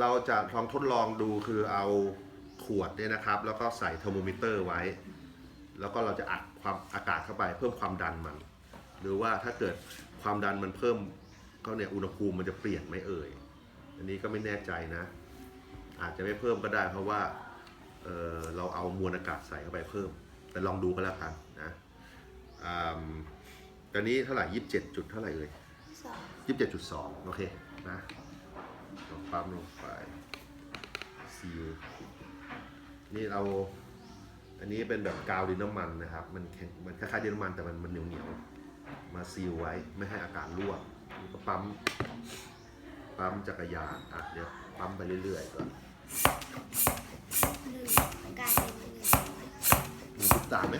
เราจะลองทดลองดูคือเอาขวดเนี่ยนะครับ แล้วก็ใส่เทอร์โมมิเตอร์ไว้ แล้วก็เราจะอัดความอากาศเข้าไปเพิ่มความดันมัน หรือว่าถ้าเกิดความดันมันเพิ่มเขาเนี่ยอุณหภูมิมันจะเปลี่ยนไหมเอ่ย อันนี้ก็ไม่แน่ใจนะ อาจจะไม่เพิ่มก็ได้ เพราะว่าเออเราเอามวลอากาศใส่เข้าไปเพิ่ม แต่ลองดูก็แล้วกันนะอ่าตอนนี้เท่าไหร่ยี่สิบเจ็ดจุดเท่าไหร่เอ่ยสองยี่สิบเจ็ดจุดสองโอเคนะ ลงปั๊มลงไปซีลนี่เรา อันนี้เป็นแบบกาวดินน้ำมันนะครับ มันแข็งมันคล้ายๆดินน้ำมันแต่มันมันเหนียวเหนียวๆมาซีลไว้ไม่ให้อากาศรั่วนี่ก็ปั๊มปั๊มจักรยานอะเดี๋ยวปั๊มไปเรื่อยๆก่อนหนึ่งกลายเป็นหนึ่งมีติดตามไหม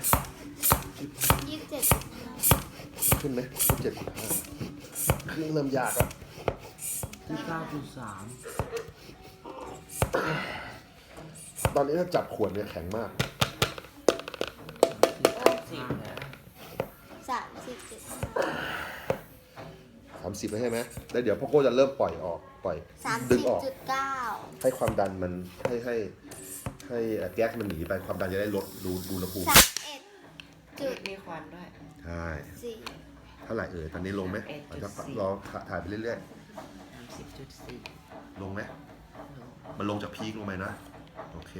ยี่สิบเจ็ดขึ้นไหมเจ็ดจุดห้าเครื่องเริ่มยากแล้ว ที่เก้าจุดสามตอนนี้ถ้าจับขวดเนี่ยแข็งมากที่เก้าสิบนะสามสิบจุดห้าสามสิบแล้วใช่ไหมแล้วเดี๋ยวพ่อโก้จะเริ่มปล่อยออก ปล่อย สามดึสิงบออก จุดเก้าให้ความดันมัน ให้ให้ให้แก๊สมันหนีไป ความดันจะได้ลด ดูดูอุณหภูมิสามเอ็ดจุดมีควันด้วย ใช่ สี่เท่าไหร่เอ่ย ตอนนี้ลงไหม11.4เราจะรอถ่ายไปเรื่อย สิบจุดสี่ๆลงไหมมันลงจากพีคลงไปนะ โอเค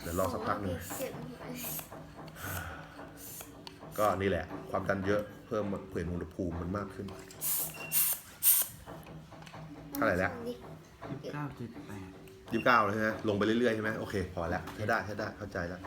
เดี๋ยวรอสักพักหนึ่งเจ็ดก็นี่แหละ ความดันเยอะเพิ่มเปลี่ยนอุณหภูมิมันมากขึ้นเท่าไหร่แล้วยี่สิบเก้าจุดแปดยี่สิบเก้าเลยใช่ไหมลงไปเรื่อยๆใช่ไหมโอเค พอแล้วใช้ได้ใช้ได้เข้าใจแล้ว